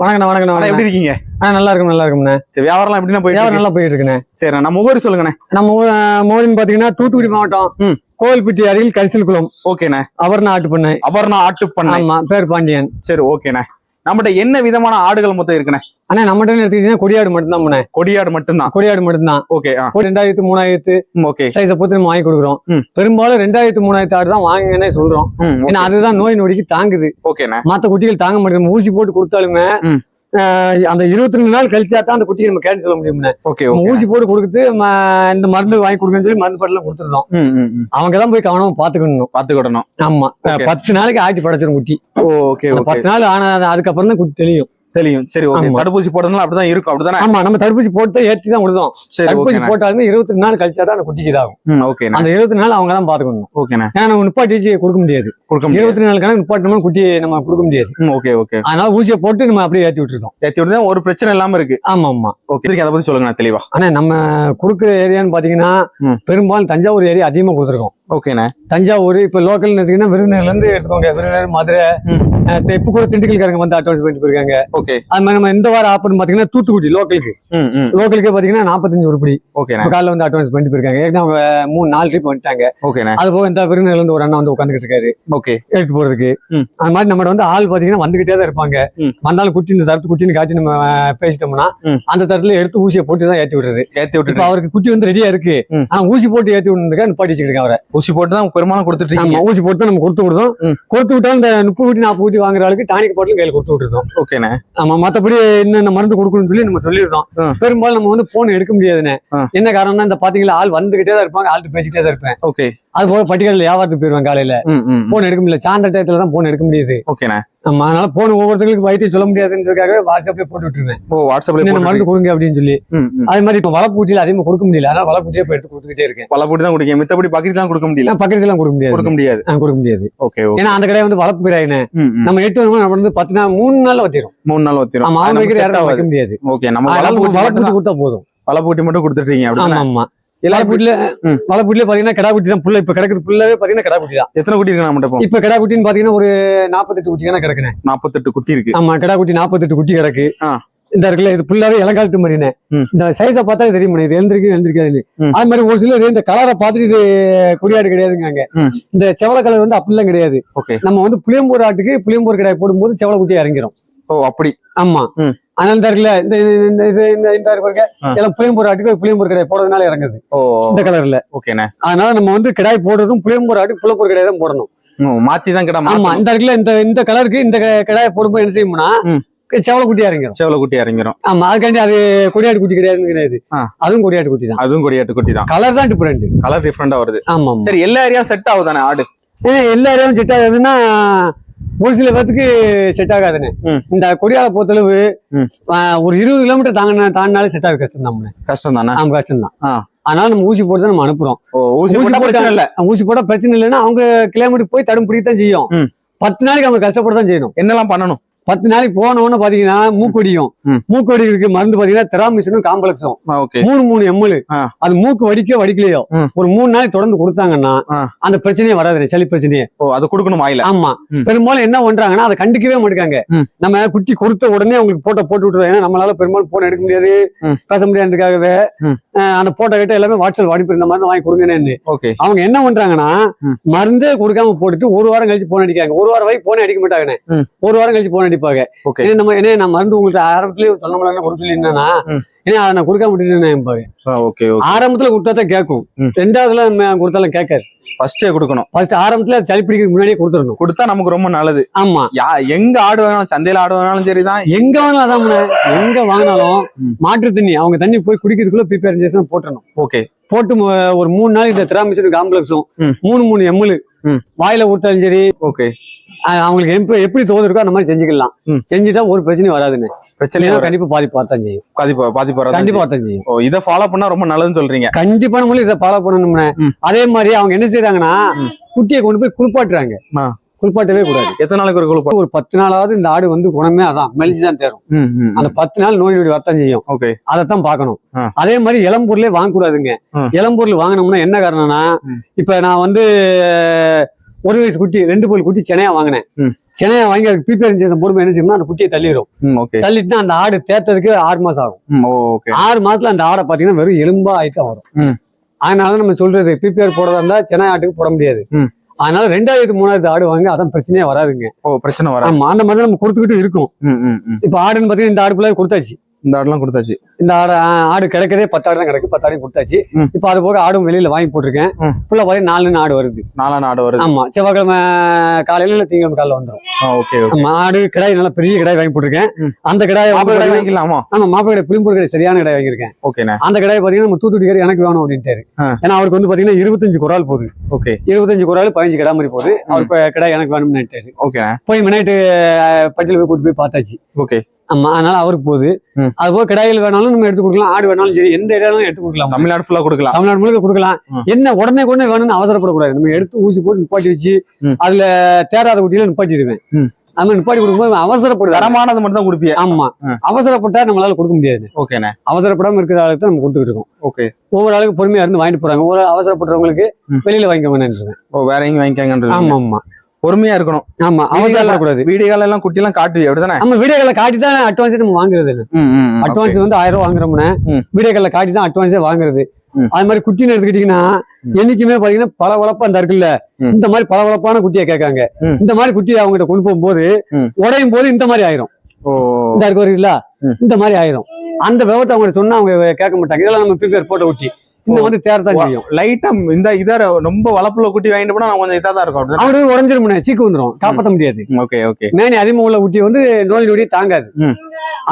வணக்கண்ணா வணக்கண்ணா வணக்கம் எப்படி இருக்கீங்க? ஆ நல்லா இருக்கும் நல்லா இருக்கும்ண்ணே சரி வியாபாரம்லாம் எப்படின்னா போயிட்டு? நல்லா போயிட்டு இருக்குண்ணே. சரி நம்ம முகவரி சொல்லுங்கண்ணே. நம்ம மோடின்னு பாத்தீங்கன்னா தூத்துக்குடி மாவட்டம். கோவில்பட்டி அருகில் கரிசல் குளம் ஓகேண்ணே. அவர் நாட்டு பண்ணை அவர்னா ஆட்டு பண்ணை ஆமா பேர் பாண்டியன். சரி ஓகேண்ணே. நம்மகிட்ட என்ன விதமான ஆடுகள் மொத்தம் இருக்குண்ணே? அண்ணா நம்மகிட்ட எடுத்துக்கிட்டீங்கன்னா கொடியாடு மட்டும்தான் பண்ணேன் கொடியாடு மட்டும்தான்? கொடியாடு மட்டும்தான். ஓகே ரெண்டாயிரத்து மூணாயிரத்து ஓகே சைஸை பொறுத்து நம்ம வாங்கி கொடுக்குறோம். பெரும்பாலும் ரெண்டாயிரத்து மூணாயிரத்து ஆடு தான் வாங்குங்கன்னே சொல்றோம். ஓகே. ஏன்னா அதுதான் நோய் நொடிக்கு தாங்குது. ஓகேண்ணே மத்த குட்டிகள் தாங்க மாட்டேங்குது. ஊசி போட்டு கொடுத்தாலுமே அந்த இருபத்தி ரெண்டு நாள் கழிச்சா தான் அந்த குட்டியை நம்ம கேட்டு சொல்ல முடியும்ண்ணே ஓகே ஓகே ஊசி போட்டு கொடுத்து இந்த மருந்து வாங்கி கொடுக்கன்னு சொல்லி மருந்து பாட்டில கொடுத்துருந்தோம். அவங்க தான் போய் கவனமா பாத்துக்கணும் பாத்துக்கிடணும் ஆமா. பத்து நாளைக்கு ஆட்டி படைச்சிரும் குட்டி. ஓகே ஓகே பத்து நாள் ஆனா அதுக்கப்புறம் தான் குட்டி தெரியும் தெரியும் சரி ஓகே. தடுப்பூசி போடுறதுனால அப்படிதான் இருக்கும். அப்படிதானே? ஆமா நம்ம தடுப்பூசி போட்டு ஏற்றி தான் விடுதோம் சரி தடுப்பூசி போட்டாலுமே இருபத்தி நாள் கழிச்சா தான் அந்த குட்டிக்கு இதாகும். ஓகேண்ணே அந்த இருபத்தி நாள் அவங்க தான் பாத்துக்கணும் ஓகேண்ணே ஏன்னா நம்ம நிப்பாட்டி கொடுக்க முடியாது. கொடுக்க முடியாது. இருபத்தி நாலு கணக்கு நிப்பாட்டணும் குட்டி நம்ம கொடுக்க முடியாது. ஓகே ஓகே அதனால ஊசியை போட்டு நம்ம அப்படியே ஏத்தி விட்டுருக்கோம் ஏத்தி விடுதா ஒரு பிரச்சனை இல்லாம இருக்கு. ஆமா ஆமா. ஓகே அதை பத்தி சொல்லுங்கண்ணே தெளிவா. ஆனா நம்ம கொடுக்குற ஏரியான்னு பாத்தீங்கன்னா. பெரும்பாலும் தஞ்சாவூர் ஏரியா அதிகமா கொடுத்துருக்கோம். ஓகேண்ணே தஞ்சாவூர் இப்ப லோக்கல் விருதுநகர்ல இருந்து எடுத்துக்கோங்க. விருதுநகர் மதுரை இப்ப கூட திண்டுக்கல்காரங்க வந்து அட்வான்ஸ் பண்ணிட்டு போயிருக்காங்க. ஓகே. அது மாதிரி நம்ம இந்த வாரம் ஆஃபர்னு பாத்தீங்கன்னா தூத்துக்குடி லோக்கலுக்கு லோக்கலுக்கு பாத்தீங்கன்னா நாற்பத்தஞ்சு உருப்படி. இப்ப காலைல வந்து அட்வான்ஸ் பண்ணிட்டு போயிருக்காங்க. அவங்க மூணு நாலு ட்ரிப் வந்துட்டாங்க. ஓகேண்ணே அது போக இந்த விருதுநகர்ல இருந்து ஒரு அண்ணா வந்து உட்காந்துக்கிட்டு இருக்காரு. ஓகே. எடுத்து போறதுக்கு. அது மாதிரி நம்ம வந்து ஆள் பாத்தீங்கன்னா வந்துகிட்டே தான் இருப்பாங்க. வந்தாலும் குட்டி இந்த தரத்து குட்டின்னு காட்டி நம்ம பேசிட்டோம்னா. அந்த தரத்துல எடுத்து ஊசியை போட்டு தான் ஏத்தி விடுறது. ஏத்தி விட்டுட்டு. அவருக்கு குட்டி வந்து ரெடியா இருக்கு. ஆனா ஊசி போட்டு ஏத்தி விடுறதுக்காக நிப்பாட்டி வச்சுக்கிட்டு அவரை. ஊசி போட்டு தான் பெரும்பாலும் கொடுத்துட்டு ஊசி போட்டு தான் நம்ம கொடுத்து விடுறோம். கொடுத்து விட்டாலும் இந்த முப்பது குட்டி நாற்பது குட்டி வாங்குற ஆளுக்கு டானிக் பாட்டிலும் கையில கொடுத்து விட்டுருந்தோம். ஓகேண்ணே. ஆமா மத்தபடி இந்த மருந்து கொடுக்கணும்னு சொல்லி நம்ம ஆ. பெரும்பாலும் நம்ம வந்து போன் எடுக்க முடியாதுன்னு ஆ. என்ன காரணம்னா இந்த பாத்தீங்களா ஆள் வந்துகிட்டே தான் இருப்பாங்க ஆள்கிட்ட பேசிட்டே தான் இருப்பேன். ஓகே. அது போக பட்டியலில் வியாபாரத்துக்கு போயிருவாங்க காலையில. போன் எடுக்க முடியல. சாயந்தர டயத்துல தான் போன் எடுக்க முடியுது. ஓகேண்ணே. ஆமா அதனால போன் ஒவ்வொருத்தங்களுக்கு வைத்தியம் சொல்ல முடியாதுன்றதுக்காக வாட்ஸ்அப்ல போட்டு விட்டுருவேன். ஓ வாட்ஸ்அப்ல இந்த மருந்து கொடுங்க அப்படின்னு சொல்லி. அதே மாதிரி இப்ப வளப்பூட்டியில அதிகமா கொடுக்க முடியல. அதனால வளப்பூட்டியே போய் எடுத்து கொடுத்துக்கிட்டே இருக்கேன். பல போட்டு தான் குடிக்க மித்தபடி பக்கெட் தான் கொடுக்க முடியல. நான் பக்கத்துல எல்லாம் கொடுக்க முடியாது. கொடுக்க முடியாது. கொடுக்க முடியாது. ஓகே ஏன்னா அந்த கடை வந்து ம் ம். நம்ம எட்டு வந்து நம்ம வந்து பத்து நாள் மூணு நாள்ல வத்திரும். மூணு நாள் வத்திரும். ஆமா வைக்கிற யாரும் வைக்க முடியாது. ஓகே நம்ம வளப்பூட்டி வளப்பூட்டி கொடுத்தா போதும். வளப்பூட்டி மட்டும் கொடுத்துட்டீங்க ஆமா ஆமா. வளப்பூட்டில ம். வளப்பூட்டில பாத்தீங்கன்னா கடா குட்டி தான். புள்ள இப்ப கிடக்குது புள்ளவே பாத்தீங்கன்னா கடா குட்டி தான். எத்தனை குட்டி இருக்கு நம்மகிட்ட இப்போ கடா குட்டின்னு பாத்தீங்கன்னா ஒரு நாற்பத்தெட்டு குட்டி தானே கிடக்குனே நாற்பத்தெட்டு குட்டி இருக்கு. ஆமா கடா குட்டி நாற்பத்தெட்டு குட்டி கிடக்கு. இந்த இருக்குல்ல இது ஃபுல்லாவே இளங்காலத்து மாதிரினே. இந்த சைஸை பார்த்தா தெரியும் இது எழுந்திருக்கு எழுந்திருக்காது. அது மாதிரி ஒரு சிலர் இந்த கலரை பார்த்துட்டு இது குடியாடு கிடையாதுங்க. இந்த செவல கலர் வந்து அப்படிலாம் கிடையாது. ஓகே. நம்ம வந்து புளியம்பூர் ஆட்டுக்கு புளியம்பூர் கடாய் போடும்போது செவல குட்டி இறங்கிரும். ஓ அப்படி. ஆமா. இந்த இருக்குல்ல இந்த இந்த இது இந்த இந்த இருக்கு. எல்லாம் புளியம்பூர் ஆட்டுக்கு புளியம்பூர் கடாய் போடுறதுனால இறங்குது. இந்த கலர்ல ஓகேண்ணே. அதனால நம்ம வந்து கடாய் போடுறதும் புளியம்பூர் ஆட்டுக்கு புளியம்பூர் கடாய் தான் போடணும். மாத்தி தான் கிட்ட ஆமா இந்த இருக்குல்ல இந்த இந்த கலருக்கு இந்த கடாயை போடும்போது என்ன செய்யணும்னா ம். செவல குட்டி இறங்கிரும். சேவல குட்டி ஆமா அதுக்காண்டி அது கொடியாட்டு குட்டி கிடையாது. ஆ. அதுவும் கொடியாட்டு குட்டி தான். அதுவும் கொடியாட்டு குட்டி தான். கலர் தான் டிஃபரெண்ட் கலர் டிஃப்ரெண்டா வருது. ஆமா சரி எல்லா ஏரியா செட் ஆகுதானே ஆடு? எல்லா ஏரியாவும் செட் ஆகாதுன்னா ஒரு சில பேத்துக்கு செட் ஆகாதுன்னு. இந்த கொடியால பொறுத்தளவு ஒரு இருபது கிலோமீட்டர் தாங்க தாண்டினாலே செட் ஆகுது கஷ்டம் தான். கஷ்டம் தானே ஆமா கஷ்டம் தான். அதனால நம்ம ஊசி போட்டு தான் நம்ம அனுப்புறோம். ஊசி போட்டா போட்டா- பிரச்சனை இல்ல? ஊசி போட்டா பிரச்சனை இல்லைன்னா அவங்க கிலோமீட்டர் போய் தடம் பிடிக்கத்தான் செய்யும். பத்து நாளைக்கு அவங்க கஷ்டப்பட தான் செய்யணும். என்னெல்லாம் பண்ணணும்? பத்து நாளைக்கு போன உடனே பாத்தீங்கன்னா மூக்கொடியும். மூக்கொடிக்கு மருந்து பாத்தீங்கன்னா தெராமிசனும் காம்ப்ளெக்ஸும் மூணு மூணு எம்எல். அது மூக்கு வடிக்க வடிக்கலையோ. ஒரு மூணு நாளைக்கு தொடர்ந்து கொடுத்தாங்கன்னா. அந்த பிரச்சனையே வராது சளி பிரச்சனையே அது கொடுக்கணும் ஆமா. பெரும்பாலும் என்ன பண்றாங்கன்னா அதை கண்டுக்கவே மாட்டாங்க. நம்ம குட்டி கொடுத்த உடனே அவங்களுக்கு போட்டோ போட்டு விட்டுருவோம் ஏன்னா நம்மளால பெரும்பாலும் போன் எடுக்க முடியாது. பேச முடியாதுக்காகவே. அந்த போட்டோ கிட்ட எல்லாமே வாட்ஸ்அப் அனுப்பி இந்த மாதிரி வாங்கி கொடுங்கன்னு அவங்க என்ன பண்றாங்கன்னா. மருந்தே கொடுக்காம போட்டுட்டு ஒரு வாரம் கழிச்சு போன் அடிக்காங்க ஒரு வாரம் வரைக்கும் போனே அடிக்க மாட்டாங்கண்ணே ம். ஒரு வாரம் கழிச்சு போன் அடிப்பாங்க ஓகே ஏன்னா நம்ம என்ன நான் மருந்து உங்களுக்கு ஆரம்பத்திலேயே சொல்ல முடியல கொடுக்க சொல்லியிருந்தேன்னா. ஏன்னா அதை நான் பாரு ஓகே ஆரம்பத்துல கொடுத்தா தான் கேட்கும். ரெண்டாவதுல நம்ம கொடுத்தாலும் கேட்காது. ஃபர்ஸ்டே கொடுக்கணும். ஃபர்ஸ்ட் ஆரம்பத்துல சளி பிடிக்கிறதுக்கு முன்னாடியே கொடுத்துடணும். கொடுத்தா நமக்கு ரொம்ப நல்லது. ஆமா. யா எங்க ஆடு வேணாலும் சந்தையில ஆடு வேணாலும் சரிதான். எங்க வேணாலும் அதான். எங்க வாங்கினாலும். மாற்று தண்ணி அவங்க தண்ணி போய் குடிக்கிறதுக்குள்ள ப்ரிப்பேர் చేసి போட்டணும் ஓகே போட்டு ஒரு மூணு நாள் இந்த திராமிசன் காம்ப்ளெக்ஸும். மூணு மூணு எம்எல். வாயில ஊட்டாலும் சரி ஓகே அவங்களுக்கு எப்படி எப்படி தோது இருக்கோ அந்த மாதிரி செஞ்சுக்கலாம். செஞ்சுட்டா ஒரு பிரச்சனையும் வராதுன்னு பிரச்சனை கண்டிப்பா பாதிப்பு வரத்தான் செய்யும் பாதிப்பு பாதிப்பு. கண்டிப்பா வரத்தான் செய்யும் ஓ இதை ஃபாலோ பண்ணா ரொம்ப நல்லதுன்னு சொல்றீங்க கண்டிப்பா நம்மளும் இதை ஃபாலோ பண்ணணும்னு. அதே மாதிரி அவங்க என்ன செய்யறாங்கன்னா. குட்டியை கொண்டு போய் குளிப்பாட்டுறாங்க. குளிப்பாட்டவே கூடாது எத்தனை நாளைக்கு ஒரு குழு ஒரு பத்து நாளாவது இந்த ஆடு வந்து குணமே அதான் மெலிஞ்சு தான் தேரும் அந்த பத்து நாள் நோய் நொடி வரத்தான் செய்யும் ஓகே அதைத்தான் பார்க்கணும் ஆ. அதே மாதிரி இளம்பொருளே வாங்கக்கூடாதுங்க ஆ. இளம்பொருள் வாங்கினோம்னா என்ன காரணம்னா. இப்ப நான் வந்து ஒரு வயசு குட்டி ரெண்டு பல் குட்டி சென்னையா வாங்கினேன். சென்னையா வாங்கி அதுக்கு பிபிஆர் இன்ஜெக்ஷன் போடும்போது என்ன செய்யணும்னா அந்த குட்டியை தள்ளிடும் தள்ளிட்டுனா அந்த ஆடு தேத்ததுக்கு ஆறு மாசம் ஆகும். ஆறு மாசத்துல அந்த ஆடை பாத்தீங்கன்னா வெறும் எலும்பா ஆயிட்டு வரும். அதனால நம்ம சொல்றது பிபிஆர் போடுறதா இருந்தா சென்னை ஆட்டுக்கு போட முடியாது. அதனால ரெண்டாயிரத்து மூணாயிரத்து ஆடு வாங்க அதான் பிரச்சனையே வராதுங்க. ஓ பிரச்சனை வர ஆமா அந்த மாதிரி நம்ம கொடுத்துக்கிட்டு இருக்கோம். இப்ப ஆடுன்னு பாத்தீங்கன்னா இந்த ஆடு ஃபுல்லா கொடுத்தாச்சு. இந்த ஆடுலாம் கொடுத்தாச்சு. இந்த ஆடு ஆடு கிடைக்கிறதே பத்து ஆடு தான் கிடைக்கும் பத்து ஆடு கொடுத்தாச்சு. இப்ப அது போக ஆடும் வெளியில வாங்கி போட்டிருக்கேன். ஃபுல்லா பாத்தீங்கன்னா நாலு ஆடு வருது. நாலான ஆடு வருது. ஆமா செவ்வாய்க்கிழமை காலையில இல்ல திங்கக்கிழமை காலையில வந்துடும் ஓகே ஓகே. ஆடு கிடாய் நல்லா பெரிய கிடாய் வாங்கி போட்டிருக்கேன். அந்த கிடாய் மாப்பிள்ளை கடை வாங்கிக்கலாமா? ஆமா மாப்பிள்ளை கடை புளிம்பூர் கடை சரியான கடை வாங்கியிருக்கேன். ஓகேண்ணே. அந்த கடையை பாத்தீங்கன்னா நம்ம தூத்துக்குடி கடை எனக்கு வேணும் அப்படின்ட்டாரு. ஏன்னா அவருக்கு வந்து பாத்தீங்கன்னா இருபத்தஞ்சு குரால் போகுது. ஓகே. இருபத்தஞ்சு குரால் பதினஞ்சு கடை மாதிரி போகுது. அவர் இப்ப கடை எனக்கு வேணும்னுட்டாரு ஓகேண்ணே. போய் மினைட்டு பட்டியல் போய் கூட்டு போய் பார்த்தாச்சு. ஓகே. ஆமா அதனால அவருக்கு போகுது. அது போக கடாயில் வேணாலும் நம்ம எடுத்து கொடுக்கலாம் ஆடு வேணாலும் சரி எந்த ஏரியாலும் எடுத்து கொடுக்கலாம். தமிழ்நாடு ஃபுல்லா கொடுக்கலாம். தமிழ்நாடு முழுக்க கொடுக்கலாம். என்ன உடனே உடனே வேணும்னு அவசரப்படக்கூடாது. நம்ம எடுத்து ஊசி போட்டு நிப்பாட்டி வச்சு. அதுல தேராத குட்டியில நிப்பாட்டிடுவேன். மாதிரி நிப்பாட்டி கொடுக்கும்போது அவசரப்படுது தரமானது மட்டும் தான் கொடுப்பிய. ஆமா. அவசரப்பட்டா நம்மளால கொடுக்க முடியாது. ஓகேண்ணே. அவசரப்படாம இருக்கிற ஆளுக்கு தான் நம்ம கொடுத்துக்கிட்டு இருக்கோம். ஓகே. ஒவ்வொரு ஆளுக்கு பொறுமையா இருந்து வாங்கிட்டு போறாங்க. ஒவ்வொரு அவசரப்படுறவங்களுக்கு. வெளியில வாங்கிக்கோங்கன்னு ஓ வேற எங்கேயும் வாங்கிக்காங்கன்றது ஆமா ஆமா. பொறுமையா இருக்கணும் ஆமா அவசரப்படக்கூடாது வீடியோல எல்லாம் குட்டி எல்லாம் காட்டுவி அப்படிதானே நம்ம வீடியோக்களை காட்டி தான் அட்வான்ஸ் நம்ம வாங்குறது அட்வான்ஸ். வந்து ஆயிரம் ரூபாய் வாங்குறோம்னா ம். வீடியோக்களை காட்டி தான் அட்வான்ஸே வாங்குறது. அது மாதிரி குட்டின்னு எடுத்துக்கிட்டீங்கன்னா. என்னைக்குமே பாத்தீங்கன்னா பல வளப்பா அந்த இருக்குல்ல. இந்த மாதிரி பல வளப்பான குட்டியை கேட்காங்க. இந்த மாதிரி குட்டியை அவங்ககிட்ட கொண்டு போகும்போது. உடையும் போது இந்த மாதிரி ஆயிரும் இந்த இருக்கு ம். இந்த மாதிரி ஆயிரும் அந்த விவரத்தை அவங்க சொன்னா அவங்க கேட்க மாட்டாங்க இதெல்லாம் நம்ம ப்ரிப்பேர் போட்ட குட்டி ஓ. வந்து தேரத்தான் செய்யும். லைட்டா இந்த இதா ரொம்ப வளப்புல குட்டி வாங்கிட்டு போனா கொஞ்சம் இதா தான் இருக்கும். அவரு உடஞ்சிரும் சீக்கு வந்துரும். காப்பாற்ற முடியாது. ஓகே ஓகே மேனி அதிகமாக உள்ள குட்டி வந்து நோய் நொடியை தாங்காது.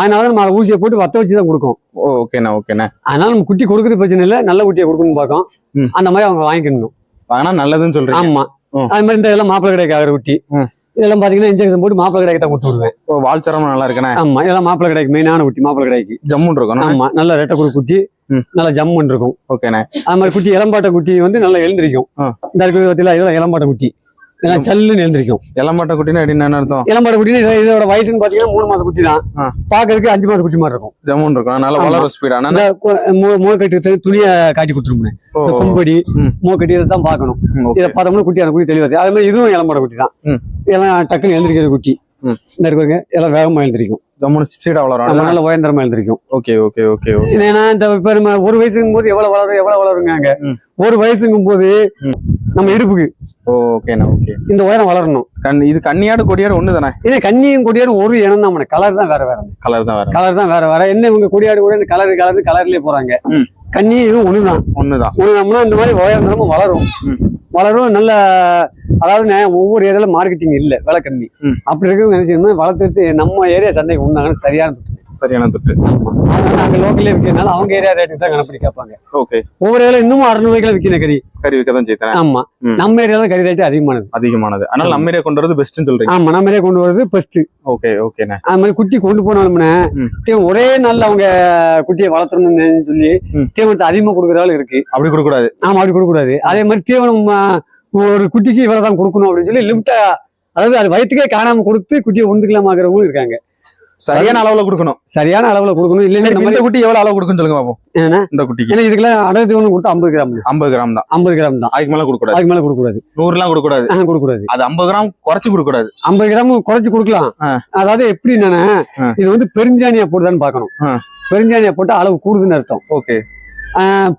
அதனால நம்ம ஊசியை போட்டு வத்த வச்சு தான் கொடுக்கும். ஓகேண்ணே ஓகேண்ணே அதனால நம்ம குட்டி கொடுக்குறது பிரச்சனை இல்லை. நல்ல குட்டியை கொடுக்கணும்னு பார்க்கும். அந்த மாதிரி அவங்க வாங்கிக்கணும். வாங்கினா நல்லதுன்னு சொல்றீங்க. ஆமா. அது மாதிரி இந்த இதெல்லாம் மாப்பிள்ளை கடைக்கு ஆகிற குட்டி. இதெல்லாம் பாத்தீங்கன்னா இன்ஜெக்ஷன் போட்டு மாப்பிள்ளை கடைக்கு தான் கொடுத்து விடுவேன். ஓ வால் சரம் நல்லா இருக்குண்ணே. ஆமா இதெல்லாம் மாப்பிள்ளை கடைக்கு மெயினான குட்டி மாப்பிள்ளை கடைக்கு. ஜம்முன் இருக்கணும். ஆமா நல்ல ரெட்டை குரு குட்டி. நல்ல ஜம்முன்னு இருக்கும் ஓகேண்ணே அது மாதிரி குட்டி இளம்பாட்ட குட்டி வந்து நல்லா எழுந்திருக்கும். இந்த இதெல்லாம் இளம்பாட்ட குட்டி. இதெல்லாம் சல்லுன்னு எழுந்திருக்கும். இளம்பட்ட குட்டினா என்ன அர்த்தம்? இளம்பாட்ட குட்டி இது- இதோட வயசுன்னு பாத்தீங்கன்னா மூணு மாசம் குட்டி தான். பாக்குறதுக்கு அஞ்சு மாசம் குட்டி மாதிரி இருக்கும். ஜம்முன் இருக்கும். நல்லா. வளர ஸ்பீடான இந்த முகக்கட்டு துணியை காட்டி கொடுத்துருப்பேன் கும்படி. மூக்கட்டி இதை தான் பார்க்கணும். ம், okay. இதை பார்த்தோம்னா குட்டி அந்த குட்டி தெளிவாது அதே மாதிரி இதுவும் இளம்பட குட்டி தான். ம். இதெல்லாம் டக்குன்னு எழுந்திருக்கிற குட்டி. இந்த இருக்குங்க எல்லாம் வேகமா எழுந்திருக்கும். ஜம்முன் ஸ்பீடா வளரும் நல்ல உயர்ந்தரமா எழுந்திருக்கும். Okay okay okay okay. ஏன்னா இந்த இப்ப நம்ம ஒரு வயசுங்கும் போது எவ்வளவு வளரும் எவ்வளவு வளருங்க. ஒரு வயசுங்கும் போது. நம்ம இடுப்புக்கு ஓ ஓகேண்ணே ஓகே இந்த உயரம் வளரணும். கண் இது கன்னியாடு கொடியாடு ஒண்ணு தானே இதே கண்ணியும் கொடியாடும் ஒரு இனம் தான் கலர் தான் வேற வேற. கலர் தான் வேற. கலர் தான் வேற வேற. என்ன இவங்க கொடியாடு கூட இந்த கலர் கலர் கலர்லயே போறாங்க. ம். கண்ணி இதுவும் ஒண்ணுதான். ஒண்ணுதான். ஒண்ணுனோம்னா இந்த மாதிரி உயர்ந்தரமா வளரும். வளரும் நல்ல அதாவது ஒவ்வொரு ஏரியால மார்க்கெட்டிங் இல்ல விலை கம்மி. அப்படி இருக்கவங்க என்ன செய்யணும் வளர்த்துட்டு நம்ம ஏரியா சந்தைக்கு உண்டாங்கன்னு சரியான. சரியான தொட்டு. அங்க லோக்கல்லே விற்கிறதுனால அவங்க ஏரியா ரேட்டுக்கு தான் கணப்படி கேட்பாங்க. ஓகே ஒவ்வொரு ஏரியால இன்னமும் அறுநூறுவாய்க்குல விற்கிற கறி. கறி விற்க தான் செய்தேன் ஆமா. நம்ம ஏரியால கறி ரேட்டு அதிகமானது. அதிகமானது. அதனால நம்ம ஏரியா கொண்டு வரது பெஸ்ட்னு சொல்றீங்க. ஆமா நம்ம ஏரியா கொண்டு வரது ஃபர்ஸ்ட் ஓகே ஓகேண்ணே அது மாதிரி குட்டி கொண்டு போனாலும்னே ஒரே நாள்ல அவங்க குட்டியை வளர்த்தணும்னு சொல்லி. தீவனத்தை அதிகமா கொடுக்குற ஆள் இருக்கு. அப்படி கொடுக்க கூடாது ஆமா அப்படி கொடுக்க கூடாது அதே மாதிரி தீவனம் ஒரு குட்டிக்கு இவ்வளவுதான் கொடுக்கணும் அப்படின்னு சொல்லி லிமிட்டா அதாவது அது வயிற்றுக்கே காணாம கொடுத்து குட்டியை உண்டுக்கலாமாங்கிறவங்களும் இருக்காங்க. சரியான அளவுல கொடுக்கணும். சரியான அளவுல கொடுக்கணும். சரி இந்த குட்டி எவ்வளவு அளவு கொடுக்குன்னு சொல்லுங்க பாப்போம். ஏன்னா? இந்த குட்டிக்கு. ஏன்னா இதுக்கெல்லாம் அடர் தீவனம் கொடுத்து ஐம்பது கிராம் ஐம்பது கிராம் தான். ஐம்பது கிராம் தான். அதுக்கு மேல கொடுக்க கூடாது அதுக்கு மேல கொடுக்க கூடாது நூறு எல்லாம் கொடுக்க கூடாது ஆஹ் கொடுக்க கூடாது அது ஐம்பது கிராம் குறைச்சு கொடுக்க கூடாது ஐம்பது கிராம் குறைச்சு கொடுக்கலாம். அதாவது எப்படி என்னன்னா. இது வந்து பெருஞ்சாணியா போடுதான்னு பார்க்கணும். ஆ. பெருஞ்சாணியா போட்டு அளவு கூடுதுன்னு அர்த்தம். ஓகே.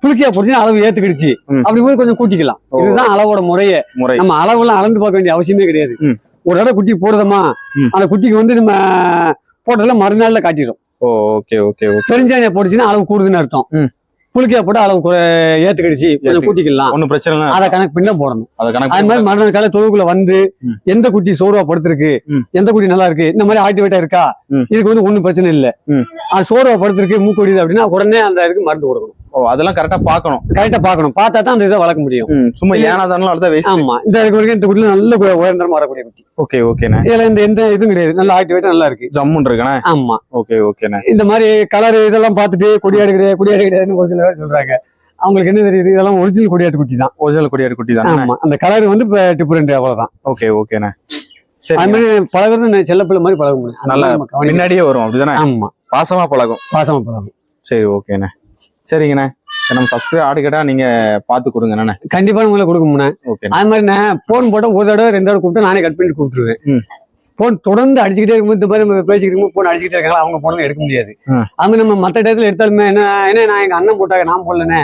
புளிக்கையா போட்டுச்சுன்னா அளவு ஏத்துக்கிடுச்சு. அப்படி போது கொஞ்சம் கூட்டிக்கலாம். இதுதான் அளவோட முறையே. முறை. நம்ம அளவெல்லாம் அளந்து பார்க்க வேண்டிய அவசியமே கிடையாது. ஒரு தடவை குட்டி போடுதமா. அந்த குட்டிக்கு வந்து நம்ம போட்டதெல்லாம் மறுநாள்ல காட்டிடும் ஓகே ஓகே ஓகே பெருஞ்சாணியா போட்டுச்சுன்னா அளவு கூடுதுன்னு அர்த்தம் ம். புளிக்கையா போட்டு அளவு ஏத்துக்கிடுச்சு கொஞ்சம். கூட்டிக்கலாம் ஒண்ணும் பிரச்சனை இல்லை அதை கணக்கு பின்ன போடணும் அதை மாதிரி மறுநாள் காலை தொழுவுக்குள்ள வந்து. எந்த குட்டி சோர்வா படுத்திருக்கு. எந்த குட்டி நல்லா இருக்கு இந்த மாதிரி ஆக்டிவேட்டா இருக்கா. இதுக்கு வந்து ஒண்ணும் பிரச்சனை இல்ல. அது சோர்வா படுத்திருக்கு மூக்கு வடியுது அப்படின்னா உடனே அந்த இதுக்கு மருந்து கொடுக்கணும் ஓ அதெல்லாம் கரெக்டா பார்க்கணும். கரெக்டா பார்க்கணும். பார்த்தா தான் அந்த இதை வளர்க்க முடியும். சும்மா ஏனா தானே அவ்வளவுதான் வேஸ்ட் ஆமா. இந்த வரைக்கும் இந்த குட்டில நல்ல உயர்ந்தரமா வரக்கூடிய குட்டி. ஓகே ஓகேண்ணே இதுல இந்த எந்த இதுவும் கிடையாது. நல்ல ஆக்டிவேட்டா நல்லா இருக்கு. ஜம்முன் இருக்கண்ணே? ஆமா. ஓகே ஓகேண்ணே இந்த மாதிரி கலர் இதெல்லாம் பார்த்துட்டு கொடியாடு கிடையாது கொடியாடு கிடையாதுன்னு ஒரு சில சொல்றாங்க. அவங்களுக்கு என்ன தெரியுது? இதெல்லாம் ஒரிஜினல் கொடியாட்டு குட்டி தான். ஒரிஜினல் கொடியாடு குட்டி தானே? ஆமா. அந்த கலர் வந்து டிஃபரெண்ட் அவ்வளவுதான். ஓகே ஓகேண்ணே அது சரி. மாதிரி பழகிறது செல்லப்பிள்ளை மாதிரி பழக முடியும் நல்லா. பின்னாடியே வரும் அப்படிதானே? ஆமா. பாசமா பழகும். பாசமா பழகும். சரி ஓகேண்ணே சரிங்கண்ணே சரி, நம்ம சப்ஸ்கிரைப் ஆடு கேட்டா நீங்க பாத்து கொடுங்க கண்டிப்பா உங்களை கொடுக்கும்ண்ணே ஓகே அது மாதிரி நான் போன் போட்டா ஒரு தடவை ரெண்டு தடவை கூப்பிட்டு நானே கட் பண்ணிட்டு கூப்பிட்டுருவேன். போன் தொடர்ந்து அடிச்சுக்கிட்டே இருக்கும்போது இந்த மாதிரி நம்ம பேசிக்கிட்டு இருக்கும்போது போன் அடிச்சுக்கிட்டே இருக்காங்க அவங்க போன எடுக்க முடியாது. அது நம்ம மத்த டயத்துல எடுத்தாலுமே என்ன என்ன நான் எங்க அண்ணன் போட்டாங்க நான் போடலனே.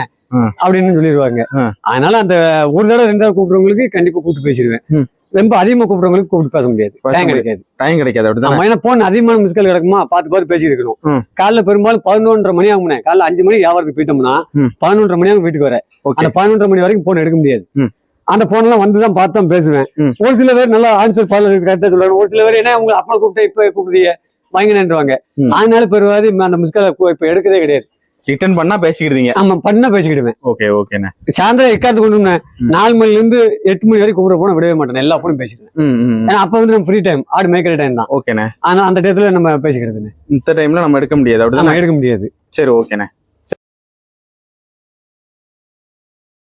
அப்படின்னு சொல்லிடுவாங்க. அதனால அந்த ஒரு தடவை ரெண்டு தடவை கூப்பிடுறவங்களுக்கு கண்டிப்பா கூப்பிட்டு பேசிடுவேன். ரொம்ப அதிகமா கூப்பிடுறவங்களுக்கு கூப்பிட்டு பேச முடியாது. டைம். கிடைக்காது. டைம் கிடைக்காது அப்படிதானே? ஏன்னா போன் அதிகமான மிஸ்கால் கிடக்குமா? பார்த்து பார்த்து பேசி இருக்கணும். காலைல பெரும்பாலும் பதினொன்றரை மணி ஆகும்னே. காலைல அஞ்சு மணிக்கு வியாபாரத்துக்கு போயிட்டோம்னா. பதினொன்றரை மணி ஆகும் வீட்டுக்கு வர. அந்த பதினொன்றரை மணி வரைக்கும் போன் எடுக்க முடியாது. அந்த போன் எல்லாம் வந்து தான் பார்த்து தான் பேசுவேன். ஒரு சில பேர் நல்லா ஆன்சர் கரெக்டா சொல்றாங்க ஒரு சில பேர் என்ன உங்களை அப்பா கூப்பிட்டு இப்ப கூப்பிடுறீங்க வாங்கினேன்றாங்க ம். அதனால பெருவாதி அந்த மிஸ்கால இப்ப எடுக்கதே கிடையாது. ரிட்டர்ன் பண்ணா பேசிக்கிடுதீங்க ஆமா பண்ண பேசிக்கிடுவேன். ஓகே ஓகேண்ணே சாயந்தரம் எக்காந்து கொண்டு. நாலு மணில இருந்து எட்டு மணி வரைக்கும் கூப்பிட போன விடவே மாட்டேன். எல்லா போனும் ம் ஏன்னா அப்ப வந்து நம்ம ஃப்ரீ டைம் ஆடு மேய்க்கிற டைம் தான். ஓகேண்ணே ஆனா அந்த டயத்துல நம்ம பேசிக்கிறது இந்த டைம்ல நம்ம எடுக்க முடியாது. அப்படிதானே? எடுக்க முடியாது. சரி ஓகேண்ணே